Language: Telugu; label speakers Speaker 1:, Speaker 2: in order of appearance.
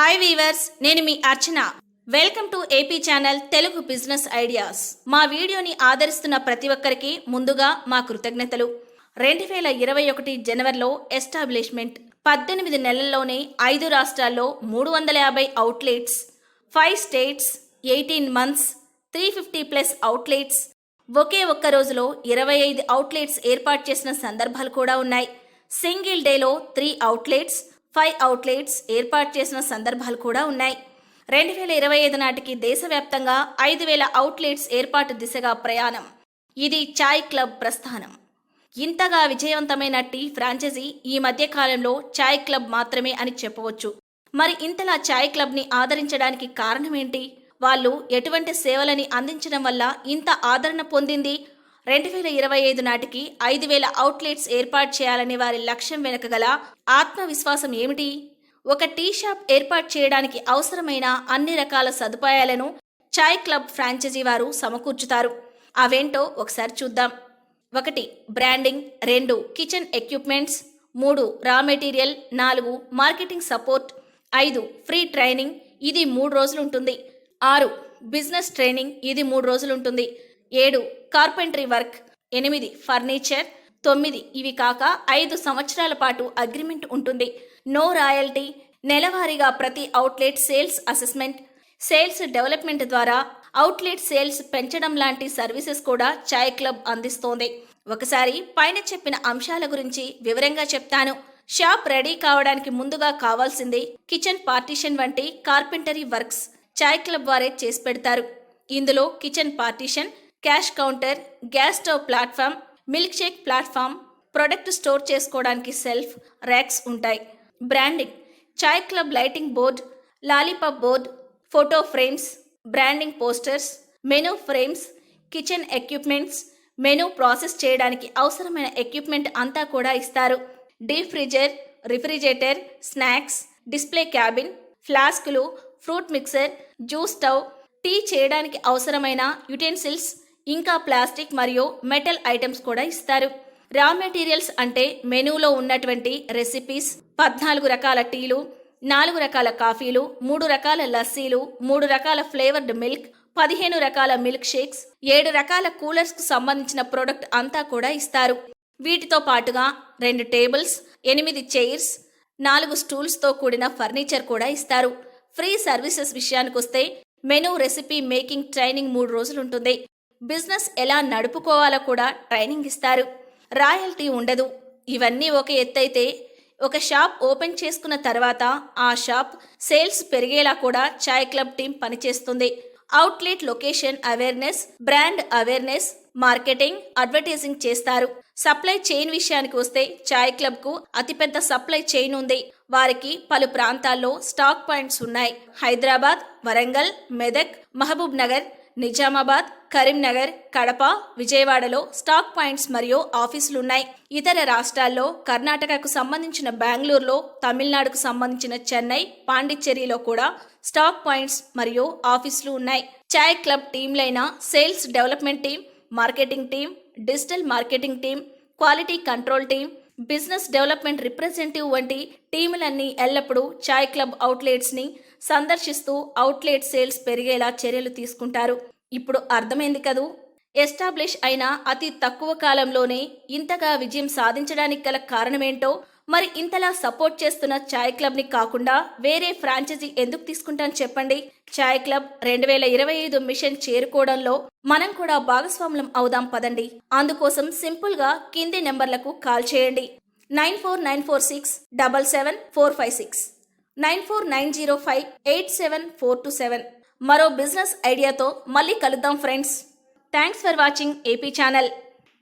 Speaker 1: హాయ్ వీవర్స్ నేను మీ Archana. Welcome to AP channel Telugu business ideas మా వీడియోని ఆదరిస్తున్న ప్రతి ఒక్కరికి ముందుగా మా కృతజ్ఞతలు. రెండు వేల ఇరవై ఒకటి జనవరిలో ఎస్టాబ్లిష్మెంట్. పద్దెనిమిది నెలల్లోనే ఐదు రాష్ట్రాల్లో మూడు వందల యాభై outlets five states eighteen months three fifty plus outlets ఒకే ఒక్క రోజులో ఇరవై ఐదు అవుట్లెట్స్ ఏర్పాటు చేసిన సందర్భాలు కూడా ఉన్నాయి. సింగిల్ డేలో త్రీ అవుట్లెట్స్ ఫైవ్ అవుట్లెట్స్ ఏర్పాటు చేసిన సందర్భాలు కూడా ఉన్నాయి. రెండు వేల ఇరవై ఐదు నాటికి దేశవ్యాప్తంగా ఐదు వేల అవుట్లెట్స్ ఏర్పాటు దిశగా ప్రయాణం. ఇది చాయ్ క్లబ్ ప్రస్థానం. ఇంతగా విజయవంతమైన టీ ఫ్రాంచైజీ ఈ మధ్య కాలంలో చాయ్ క్లబ్ మాత్రమే అని చెప్పవచ్చు. మరి ఇంతలా చాయ్ క్లబ్ని ఆదరించడానికి కారణం ఏంటి? వాళ్ళు ఎటువంటి సేవలని అందించడం వల్ల ఇంత ఆదరణ పొందింది? రెండు వేల ఇరవై ఐదు నాటికి ఐదు వేల అవుట్లెట్స్ ఏర్పాటు చేయాలనే వారి లక్ష్యం వెనుక గల ఆత్మవిశ్వాసం ఏమిటి? ఒక టీ షాప్ ఏర్పాటు చేయడానికి అవసరమైన అన్ని రకాల సదుపాయాలను చాయ్ క్లబ్ ఫ్రాంచైజీ వారు సమకూర్చుతారు. అవేంటో ఒకసారి చూద్దాం. ఒకటి బ్రాండింగ్. రెండు కిచెన్ ఎక్విప్మెంట్స్. మూడు రా మెటీరియల్. నాలుగు మార్కెటింగ్ సపోర్ట్. ఐదు ఫ్రీ ట్రైనింగ్. ఇది మూడు రోజులు ఉంటుంది. ఆరు బిజినెస్ ట్రైనింగ్. ఇది మూడు రోజులు ఉంటుంది. ఏడు కార్పెంటరీ వర్క్ ఎనిమిది ఫర్నిచర్ తొమ్మిది ఇవి కాక ఐదు సంవత్సరాల పాటు అగ్రిమెంట్ ఉంటుంది. నో రాయల్టీ నెలవారీగా ప్రతి outlet sales assessment sales development ద్వారా అవుట్లెట్ సేల్స్ పెంచడం లాంటి సర్వీసెస్ కూడా చాయ్ క్లబ్ అందిస్తోంది. ఒకసారి పైన చెప్పిన అంశాల గురించి వివరంగా చెప్తాను. షాప్ రెడీ కావడానికి ముందుగా కావాల్సింది కిచెన్ పార్టీషన్ వంటి కార్పెంటరీ వర్క్స్ చాయ్ క్లబ్ వారే చేసి పెడతారు. ఇందులో kitchen partition cash counter gas stove platform milk shake platform product store చేసుకోవడానికి సెల్ఫ్ ర్యాక్స్ ఉంటాయి. Branding Chai Club lighting board lollipop board photo frames branding posters menu frames kitchen equipments menu process చేయడానికి అవసరమైన ఎక్విప్మెంట్ అంతా కూడా ఇస్తారు. Deep freezer refrigerator snacks display cabin ఫ్లాస్కులు fruit mixer juice stove tea చేయడానికి అవసరమైన యుటెన్సిల్స్ ఇంకా ప్లాస్టిక్ మరియు మెటల్ ఐటమ్స్ కూడా ఇస్తారు. రా మెటీరియల్స్ అంటే మెనూలో ఉన్నటువంటి రెసిపీస్ పద్నాలుగు రకాల టీలు నాలుగు రకాల కాఫీలు మూడు రకాల లస్సీలు మూడు రకాల ఫ్లేవర్డ్ మిల్క్ పదిహేను రకాల మిల్క్ షేక్స్ ఏడు రకాల కూలర్స్కు సంబంధించిన ప్రోడక్ట్ అంతా కూడా ఇస్తారు. వీటితో పాటుగా రెండు టేబుల్స్ ఎనిమిది చైర్స్ నాలుగు స్టూల్స్తో కూడిన ఫర్నిచర్ కూడా ఇస్తారు. ఫ్రీ సర్వీసెస్ విషయానికి వస్తే మెనూ రెసిపీ మేకింగ్ ట్రైనింగ్ మూడు రోజులు ఉంటుంది బిజినెస్ ఎలా నడుపుకోవాలో కూడా ట్రైనింగ్ ఇస్తారు. రాయల్టీ ఉండదు. ఇవన్నీ ఒక ఎత్తైతే ఒక షాప్ ఓపెన్ చేసుకున్న తర్వాత ఆ షాప్ సేల్స్ పెరిగేలా కూడా చాయ్ క్లబ్ టీం పనిచేస్తుంది. Outlet location awareness brand awareness marketing advertising చేస్తారు. సప్లై చైన్ విషయానికి వస్తే చాయ్ క్లబ్కు అతిపెద్ద సప్లై చైన్ ఉంది. వారికి పలు ప్రాంతాల్లో స్టాక్ పాయింట్స్ ఉన్నాయి. హైదరాబాద్ వరంగల్ మెదక్ మహబూబ్ నగర్ నిజామాబాద్ కరీంనగర్ కడప విజయవాడలో స్టాక్ పాయింట్స్ మరియు ఆఫీసులున్నాయి. ఇతర రాష్ట్రాల్లో కర్ణాటకకు సంబంధించిన బెంగళూరులో తమిళనాడుకు సంబంధించిన చెన్నై పాండిచ్చేరిలో కూడా స్టాక్ పాయింట్స్ మరియు ఆఫీసులు ఉన్నాయి. చాయ్ club టీంలైన sales development team marketing team digital marketing team quality control team business development representative వంటి టీములన్నీ ఎల్లప్పుడూ చాయ్ క్లబ్ అవుట్లెట్స్ని సందర్శిస్తూ అవుట్లెట్ సేల్స్ పెరిగేలా చర్యలు తీసుకుంటారు. ఇప్పుడు అర్థమైంది కదూ? ఎస్టాబ్లిష్ అయిన అతి తక్కువ కాలంలోనే ఇంతగా విజయం సాధించడానికి గల కారణమేంటో మరి ఇంతలా సపోర్ట్ చేస్తున్న ఛాయ్ క్లబ్ని కాకుండా వేరే ఫ్రాంచైజీ ఎందుకు తీసుకుంటాను చెప్పండి? ఛాయ్ క్లబ్ రెండు వేల ఇరవై ఐదు మిషన్ చేరుకోవడంలో మనం కూడా భాగస్వాములం అవుదాం పదండి. అందుకోసం సింపుల్గా కింది నెంబర్లకు కాల్ చేయండి. Nine four nine four six double seven four five six. Nine four nine zero five eight seven four two seven. మరో బిజినెస్ ఐడియాతో మళ్ళీ కలుద్దాం friends. Thanks for watching AP channel.